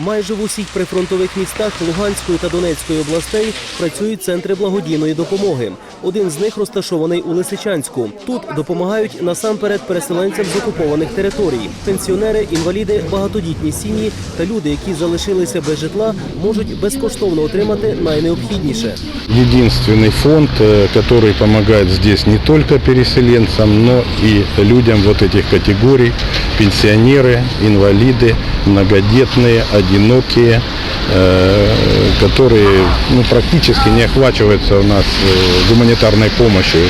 Майже в усіх прифронтових містах Луганської та Донецької областей працюють центри благодійної допомоги. Один з них розташований у Лисичанську. Тут допомагають насамперед переселенцям з окупованих територій. Пенсіонери, інваліди, багатодітні сім'ї та люди, які залишилися без житла, можуть безкоштовно отримати найнеобхідніше. единственный фонд, э, который помогает здесь не только переселенцам, но и людям вот этих категорий, пенсионеры, инвалиды, многодетные, одинокие, э, которые ну, практически не охвачиваются у нас э, гуманитарной помощью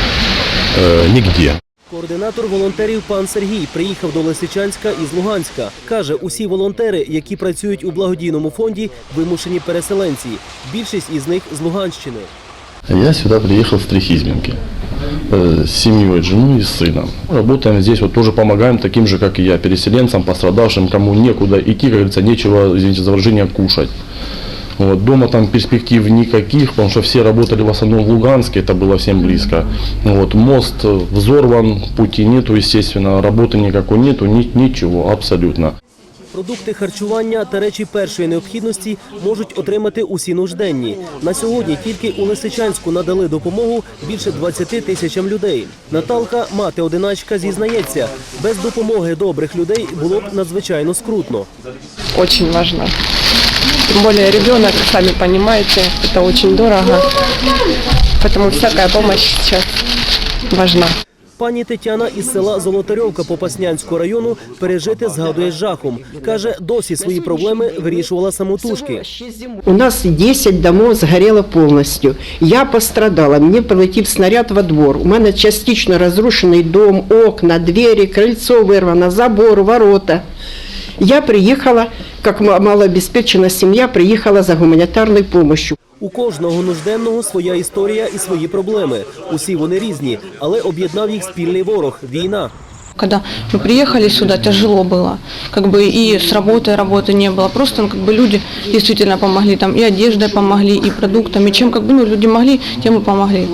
э, нигде. Координатор волонтерів пан Сергій приїхав до Лисичанська із Луганська. Каже, усі волонтери, які працюють у благодійному фонді, вимушені переселенці. Більшість із них з Луганщини. Я сюда приехал с Трехизбинки э, С семьей, женой и сыном. Работаем здесь, вот тоже помогаем таким же, как и я, переселенцам, пострадавшим, кому некуда идти, как говорится, нечего, извините за выражение, кушать. Вот, дома там перспектив никаких, потому что все работали в основном в Луганске, это было всем близко. Вот, мост э, взорван, пути нету, естественно, работы никакой нету, ни- ничего, абсолютно. Продукти харчування та речі першої необхідності можуть отримати усі нужденні. На сьогодні тільки у Лисичанську надали допомогу більше 20 тисячам людей. Наталка, мати одиначка, зізнається, без допомоги добрих людей було б надзвичайно скрутно. очень важно. Тем более ребенок, сами понимаете, это очень дорого. Поэтому всякая помощь сейчас важна. Пані Тетяна із села Золотарьовка Попаснянського району пережити згадує з жахом. Каже, досі свої проблеми вирішувала самотужки. У нас 10 домов сгорело полностью. Я пострадала. Мне прилетів снаряд во двор. У мене частично розрушений дом, окна, двері, крыльцо вирвано, забор, ворота. Я приїхала, как ма- малообеспечена семья, приїхала за гуманітарною помощью. У кожного нужденного своя історія і свої проблеми. Усі вони різні, але об'єднав їх спільний ворог війна. Когда мы приехали сюда, тяжело было. Как бы и с работой работы не было. Просто ну, как бы люди действительно помогли. Там и одеждой помогли, и продуктами. Чем как бы ну, люди могли, тем и помогли.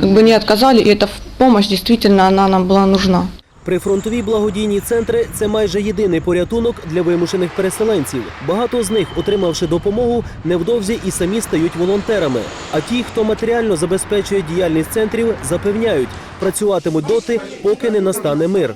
Как бы не отказали, и эта помощь действительно она нам была нужна. Прифронтові благодійні центри це майже єдиний порятунок для вимушених переселенців. Багато з них, отримавши допомогу, невдовзі і самі стають волонтерами. А ті, хто матеріально забезпечує діяльність центрів, запевняють, працюватимуть доти, поки не настане мир.